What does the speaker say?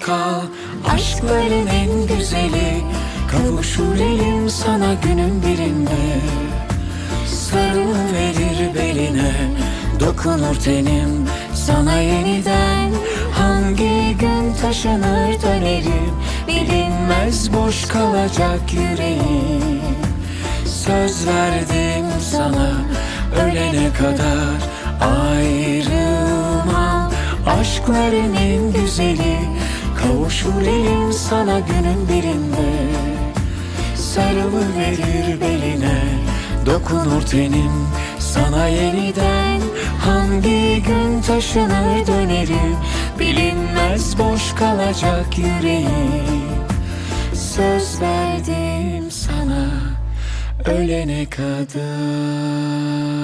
kal. Aşkların en güzeli. Kavuşur elim sana günün birinde. Sarılı verir beline. Dokunur tenim sana yeniden. Hangi gün taşınır dönerim Bilinmez boş kalacak yüreğim Söz verdim sana ölene kadar Aşkların en güzeli kavuşur elim sana günün birinde. Sarılı verir beline dokunur tenim sana yeniden. Hangi gün taşınır dönerim bilinmez boş kalacak yüreğim Söz verdim sana ölene kadar